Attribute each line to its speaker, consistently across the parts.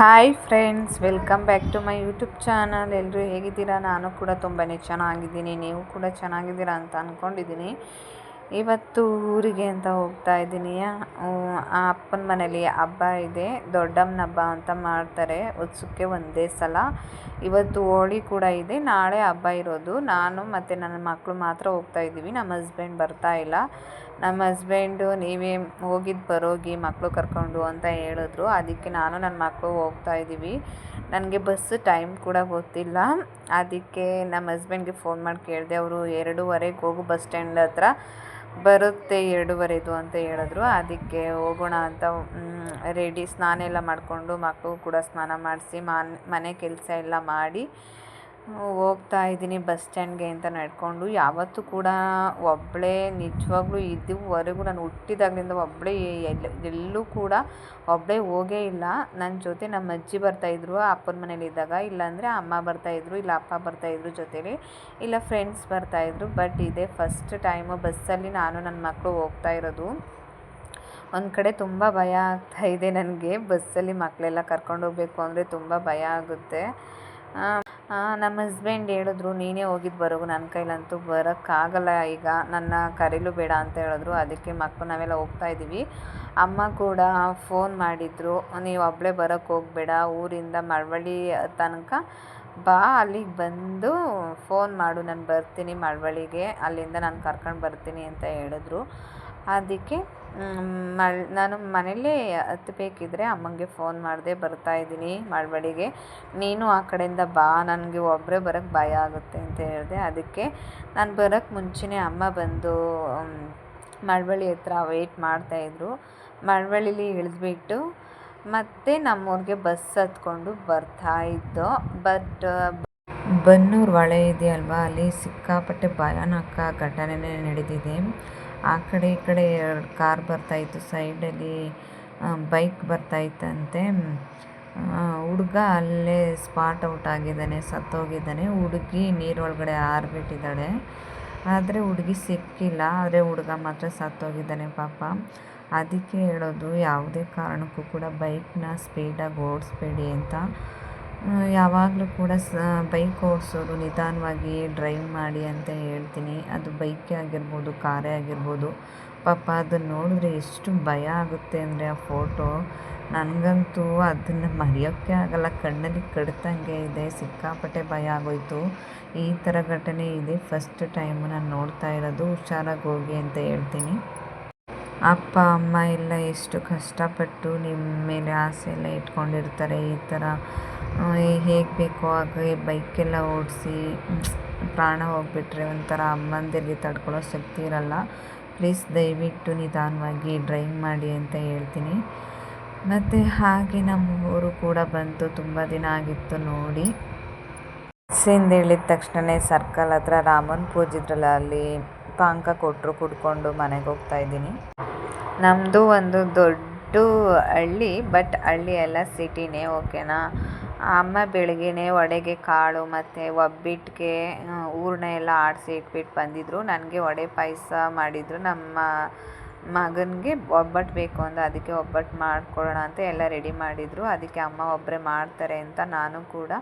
Speaker 1: Hi friends welcome back to my YouTube channel ಎಲ್ಲರೂ ಹೇಗಿದ್ದೀರಾ? ನಾನು ಕೂಡ ತುಂಬಾ ಚೆನ್ನಾಗಿದ್ದೀನಿ. ನೀವು ಕೂಡ ಚೆನ್ನಾಗಿದ್ದೀರಾ ಅಂತ ಅಂದ್ಕೊಂಡಿದ್ದೀನಿ ಇವತ್ತು ಊರಿಗೆ ಅಂತ ಹೋಗ್ತಾ ಇದ್ದೀನಿ. ಆ ಅಪ್ಪನ ಮನೇಲಿ ಹಬ್ಬ ಇದೆ. ದೊಡ್ಡಮ್ಮನ ಹಬ್ಬ ಅಂತ ಮಾಡ್ತಾರೆ. ವರ್ಷಕ್ಕೆ ಒಂದೇ ಸಲ. ಇವತ್ತು ಹೋಳಿ ಕೂಡ ಇದೆ. ನಾಳೆ ಹಬ್ಬ ಇರೋದು. ನಾನು ಮತ್ತು ನನ್ನ ಮಕ್ಕಳು ಮಾತ್ರ ಹೋಗ್ತಾ ಇದ್ದೀವಿ. ನಮ್ಮ ಹಸ್ಬೆಂಡ್ ಬರ್ತಾ ಇಲ್ಲ. ನಮ್ಮ ಹಸ್ಬೆಂಡು ನೀವೇ ಹೋಗಿದ್ದು ಬರೋಗಿ ಮಕ್ಕಳು ಕರ್ಕೊಂಡು ಅಂತ ಹೇಳಿದ್ರು. ಅದಕ್ಕೆ ನಾನು ನನ್ನ ಮಕ್ಕಳು ಹೋಗ್ತಾ ಇದ್ದೀವಿ ನನಗೆ ಬಸ್ ಟೈಮ್ ಕೂಡ ಗೊತ್ತಿಲ್ಲ. ಅದಕ್ಕೆ ನಮ್ಮ ಹಸ್ಬೆಂಡ್ಗೆ ಫೋನ್ ಮಾಡಿ ಕೇಳಿದೆ, ಅವರು ಎರಡೂವರೆಗೆ ಹೋಗು ಬಸ್ ಸ್ಟ್ಯಾಂಡ್ ಹತ್ರ. ಬರುತ್ತೆ ಎರಡೂವರೆದು ಅಂತ ಹೇಳಿದ್ರು. ಅದಕ್ಕೆ ಹೋಗೋಣ ಅಂತ ರೆಡಿ ಸ್ನಾನ ಎಲ್ಲ ಮಾಡಿಕೊಂಡು ಮಕ್ಕಳು ಕೂಡ ಸ್ನಾನ ಮಾಡಿಸಿ ಮನೆ ಕೆಲಸ ಎಲ್ಲ ಮಾಡಿ. ಹೋಗ್ತಾ ಇದ್ದೀನಿ ಬಸ್ ಸ್ಟ್ಯಾಂಡ್ಗೆ ಅಂತ ನಡ್ಕೊಂಡು. ಯಾವತ್ತೂ ಕೂಡ ಒಬ್ಬಳೇ ನಿಜವಾಗ್ಲೂ ಇದುವರೆಗೂ ನಾನು ಹುಟ್ಟಿದಾಗಲಿಂದ ಒಬ್ಬಳೇ ಎಲ್ಲ ಎಲ್ಲೂ ಕೂಡ ಒಬ್ಬಳೇ ಹೋಗೇ ಇಲ್ಲ. ನನ್ನ ಜೊತೆ ನಮ್ಮ ಅಜ್ಜಿ ಬರ್ತಾಯಿದ್ರು ಅಪ್ಪನ ಮನೇಲಿದ್ದಾಗ ಇಲ್ಲಾಂದರೆ ಅಮ್ಮ ಬರ್ತಾಯಿದ್ರು ಇಲ್ಲ ಅಪ್ಪ ಬರ್ತಾಯಿದ್ರು ಜೊತೇಲಿ. ಇಲ್ಲ ಫ್ರೆಂಡ್ಸ್ ಬರ್ತಾಯಿದ್ರು ಬಟ್ ಇದೇ ಫಸ್ಟ್ ಟೈಮು ಬಸ್ಸಲ್ಲಿ ನಾನು ನನ್ನ ಮಕ್ಕಳು ಹೋಗ್ತಾ ಇರೋದು. ಒಂದು ಕಡೆ ತುಂಬ ಭಯ ಆಗ್ತಾಯಿದೆ ನನಗೆ. ಬಸ್ಸಲ್ಲಿ ಮಕ್ಕಳೆಲ್ಲ ಕರ್ಕೊಂಡು ಹೋಗಬೇಕು ಅಂದರೆ ತುಂಬ ಭಯ ಆಗುತ್ತೆ. ನಮ್ಮ ಹಸ್ಬೆಂಡ್ ಹೇಳಿದ್ರು, ನೀನೇ ಹೋಗಿದ್ದು ಬರೋಗು ನನ್ನ ಕೈಲಂತೂ ಬರೋಕ್ಕಾಗಲ್ಲ ಈಗ. ನನ್ನ ಕರೀಲು ಬೇಡ ಅಂತ ಹೇಳಿದ್ರು. ಅದಕ್ಕೆ ಮಕ್ಕಳು ನಾವೆಲ್ಲ ಹೋಗ್ತಾ ಇದ್ದೀವಿ ಅಮ್ಮ ಕೂಡ ಫೋನ್ ಮಾಡಿದರು, ನೀವು ಒಬ್ಬಳೇ ಬರೋಕ್ಕೆ ಹೋಗಬೇಡ. ಊರಿಂದ ಮಳವಳ್ಳಿ ತನಕ ಬಾ. ಅಲ್ಲಿಗೆ ಬಂದು ಫೋನ್ ಮಾಡು. ನಾನು ಬರ್ತೀನಿ ಮಳವಳ್ಳಿಗೆ. ಅಲ್ಲಿಂದ ನಾನು ಕರ್ಕೊಂಡು ಬರ್ತೀನಿ ಅಂತ ಹೇಳಿದ್ರು. ಅದಕ್ಕೆ ನಾನು ಮನೆಯಲ್ಲೇ ಹತ್ತಬೇಕಿದ್ರೆ ಅಮ್ಮಂಗೆ ಫೋನ್ ಮಾಡಿದೆ ಬರ್ತಾಯಿದ್ದೀನಿ ಮಳವಳ್ಳಿಗೆ. ನೀನು ಆ ಕಡೆಯಿಂದ ಬಾ, ನನಗೆ ಒಬ್ಬರೇ ಬರೋಕ್ಕೆ ಭಯ ಆಗುತ್ತೆ ಅಂತ ಹೇಳಿದೆ. ಅದಕ್ಕೆ ನಾನು ಬರೋಕ್ಕೆ ಮುಂಚೆನೇ ಅಮ್ಮ ಬಂದು ಮಳವಳ್ಳಿ ಹತ್ರ ವೆಯ್ಟ್ ಮಾಡ್ತಾಯಿದ್ರು ಮಳವಳ್ಳಿಲಿ ಇಳಿದ್ಬಿಟ್ಟು ಮತ್ತೆ ನಮ್ಮೂರಿಗೆ ಬಸ್ ಹತ್ಕೊಂಡು ಬರ್ತಾಯಿದ್ದೋ ಬಟ್ ಬನ್ನೂರು ಹೊಳೆ ಇದೆಯಲ್ವಾ? ಅಲ್ಲಿ ಸಿಕ್ಕಾಪಟ್ಟೆ ಭಯಾನಕ ಘಟನೆ ನಡೆದಿದೆ. ಆ ಕಡೆ ಈ ಕಡೆ ಎರಡು ಕಾರ್ ಬರ್ತಾಯಿತ್ತು ಸೈಡಲ್ಲಿ ಬೈಕ್ ಬರ್ತಾಯಿತ್ತಂತೆ ಹುಡುಗ ಅಲ್ಲೇ ಸ್ಪಾಟ್ ಔಟ್ ಆಗಿದ್ದಾನೆ, ಸತ್ತೋಗಿದ್ದಾನೆ. ಹುಡುಗಿ ನೀರೊಳಗಡೆ ಹಾರ್ಬಿಟ್ಟಿದ್ದಾಳೆ ಆದರೆ ಹುಡುಗಿ ಸಿಕ್ಕಿಲ್ಲ, ಆದರೆ ಹುಡುಗ ಮಾತ್ರ ಸತ್ತೋಗಿದ್ದಾನೆ ಪಾಪ. ಅದಕ್ಕೆ ಹೇಳೋದು ಯಾವುದೇ ಕಾರಣಕ್ಕೂ ಕೂಡ ಬೈಕ್ನ ಸ್ಪೀಡಾಗಿ ಓಡಿಸ್ಬೇಡಿ ಅಂತ. ಯಾವಾಗಲೂ ಕೂಡ ಸ ಬೈಕ್ ಓಡಿಸೋರು ನಿಧಾನವಾಗಿ ಡ್ರೈವ್ ಮಾಡಿ ಅಂತ ಹೇಳ್ತೀನಿ. ಅದು ಬೈಕೇ ಆಗಿರ್ಬೋದು ಕಾರೇ ಆಗಿರ್ಬೋದು. ಪಾಪ ಅದನ್ನು ನೋಡಿದ್ರೆ ಎಷ್ಟು ಭಯ ಆಗುತ್ತೆ ಅಂದರೆ ಆ ಫೋಟೋ ನನಗಂತೂ ಅದನ್ನು ಮರೆಯೋಕ್ಕೆ ಆಗಲ್ಲ. ಕಣ್ಣಲ್ಲಿ ಕಡ್ತಂಗೆ ಇದೆ, ಸಿಕ್ಕಾಪಟ್ಟೆ ಭಯ ಆಗೋಯಿತು. ಈ ಥರ ಘಟನೆ ಇದೆ. ಫಸ್ಟ್ ಟೈಮ್ ನಾನು ನೋಡ್ತಾ ಇರೋದು. ಹುಷಾರಾಗಿ ಹೋಗಿ ಅಂತ ಹೇಳ್ತೀನಿ. ಅಪ್ಪ, ಅಮ್ಮ ಎಲ್ಲ ಎಷ್ಟು ಕಷ್ಟಪಟ್ಟು ನಿಮ್ಮ ಮೇಲೆ ಆಸೆ ಎಲ್ಲ ಇಟ್ಕೊಂಡಿರ್ತಾರೆ. ಈ ಥರ ಹೇಗೆ ಬೇಕೋ ಹಾಗೆ ಬೈಕೆಲ್ಲ ಓಡಿಸಿ ಪ್ರಾಣ ಹೋಗಿಬಿಟ್ರೆ ಒಂಥರ ಅಮ್ಮಂದಿರಿಗೆ ತಡ್ಕೊಳ್ಳೋ ಶಕ್ತಿ ಇರಲ್ಲ. ಪ್ಲೀಸ್ ದಯವಿಟ್ಟು ನಿಧಾನವಾಗಿ ಡ್ರೈವ್ ಮಾಡಿ ಅಂತ ಹೇಳ್ತೀನಿ. ಮತ್ತು ಹಾಗೆ ನಮ್ಮ ಊರು ಕೂಡ ಬಂತು, ತುಂಬ ದಿನ ಆಗಿತ್ತು ನೋಡಿ. ಸಿಂದ ಇಳಿದ ತಕ್ಷಣವೇ ಸರ್ಕಲ್ ಹತ್ರ ರಾಮನ್ ಪೂಜಿದ್ರಲ್ಲ ಅಲ್ಲಿ ಪಾಂಕ ಕೊಟ್ಟರು ಕುಡ್ಕೊಂಡು ಮನೆಗೆ ಹೋಗ್ತಾ ಇದ್ದೀನಿ. ನಮ್ಮದು ಒಂದು ದೊಡ್ಡ ಹಳ್ಳಿ ಬಟ್ ಹಳ್ಳಿ ಎಲ್ಲ ಸಿಟಿನೇ ಓಕೆನಾ ಅಮ್ಮ ಬೆಳಗ್ಗೆನೇ ವಡೆಗೆ ಕಾಳು ಮತ್ತು ಒಬ್ಬಟ್ಟಿಗೆ ಹೂರ್ಣ ಎಲ್ಲ ಆಡಿಸಿ ಇಟ್ಬಿಟ್ಟು ಬಂದಿದ್ದರು ನನಗೆ ವಡೆ ಪಾಯಸ ಮಾಡಿದರು. ನಮ್ಮ ಮಗನಿಗೆ ಒಬ್ಬಟ್ಟು ಬೇಕು ಅಂದ ಅದಕ್ಕೆ ಒಬ್ಬಟ್ಟು ಮಾಡಿಕೊಡೋಣ ಅಂತ ಎಲ್ಲ ರೆಡಿ ಮಾಡಿದರು. ಅದಕ್ಕೆ ಅಮ್ಮ ಒಬ್ಬರೇ ಮಾಡ್ತಾರೆ ಅಂತ ನಾನು ಕೂಡ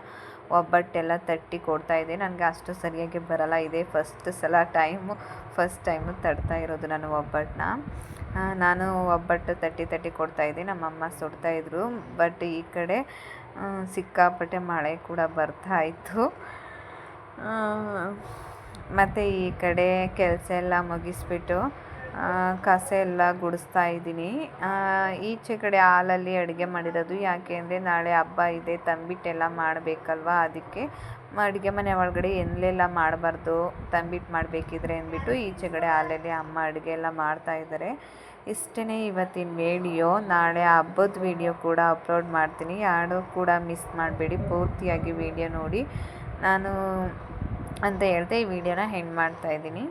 Speaker 1: ಒಬ್ಬಟ್ಟೆಲ್ಲ ತಟ್ಟಿ ಕೊಡ್ತಾಯಿದ್ದೆ ನನಗೆ ಅಷ್ಟು ಸರಿಯಾಗಿ ಬರಲ್ಲ. ಇದೇ ಫಸ್ಟ್ ಸಲ ಟೈಮು ಫಸ್ಟ್ ಟೈಮು ತಡ್ತಾ ಇರೋದು ನಾನು ಒಬ್ಬಟ್ಟನ್ನ ನಾನು ಒಬ್ಬಟ್ಟು ತಟ್ಟಿ ತಟ್ಟಿ ಕೊಡ್ತಾಯಿದ್ದೆ ನಮ್ಮಮ್ಮ ಸುಡ್ತಾಯಿದ್ರು ಬಟ್ ಈ ಕಡೆ ಸಿಕ್ಕಾಪಟ್ಟೆ ಮಳೆ ಕೂಡ ಬರ್ತಾ ಇತ್ತು ಮತ್ತು ಈ ಕಡೆ ಕೆಲಸ ಎಲ್ಲ ಮುಗಿಸ್ಬಿಟ್ಟು ಕಸ ಎಲ್ಲ ಗುಡಿಸ್ತಾ ಇದ್ದೀನಿ. ಈಚೆ ಕಡೆ ಹಾಲಲ್ಲಿ ಅಡುಗೆ ಮಾಡಿರೋದು. ಯಾಕೆ ಅಂದರೆ ನಾಳೆ ಹಬ್ಬ ಇದೆ, ತಂಬಿಟ್ಟೆಲ್ಲ ಮಾಡಬೇಕಲ್ವ ಅದಕ್ಕೆ. ಅಡುಗೆ ಮನೆ ಒಳಗಡೆ ಎಲ್ಲೆಲ್ಲ ಮಾಡಬಾರ್ದು, ತಂಬಿಟ್ಟು ಮಾಡಬೇಕಿದ್ರೆ ಅಂದ್ಬಿಟ್ಟು ಈಚೆ ಕಡೆ ಹಾಲಲ್ಲಿ ಅಮ್ಮ ಅಡುಗೆ ಎಲ್ಲ ಮಾಡ್ತಾಯಿದ್ದಾರೆ ಇಷ್ಟೇ ಇವತ್ತಿನ ವಿಡಿಯೋ ನಾಳೆ ಹಬ್ಬದ ವಿಡಿಯೋ ಕೂಡ ಅಪ್ಲೋಡ್ ಮಾಡ್ತೀನಿ. ಯಾರು ಕೂಡ ಮಿಸ್ ಮಾಡಬೇಡಿ. ಪೂರ್ತಿಯಾಗಿ ವಿಡಿಯೋ ನೋಡಿ. ನಾನು ಅಂತ ಹೇಳ್ತಾ ಈ ವಿಡಿಯೋನ ಹೆಂಡ್ ಮಾಡ್ತಾಯಿದ್ದೀನಿ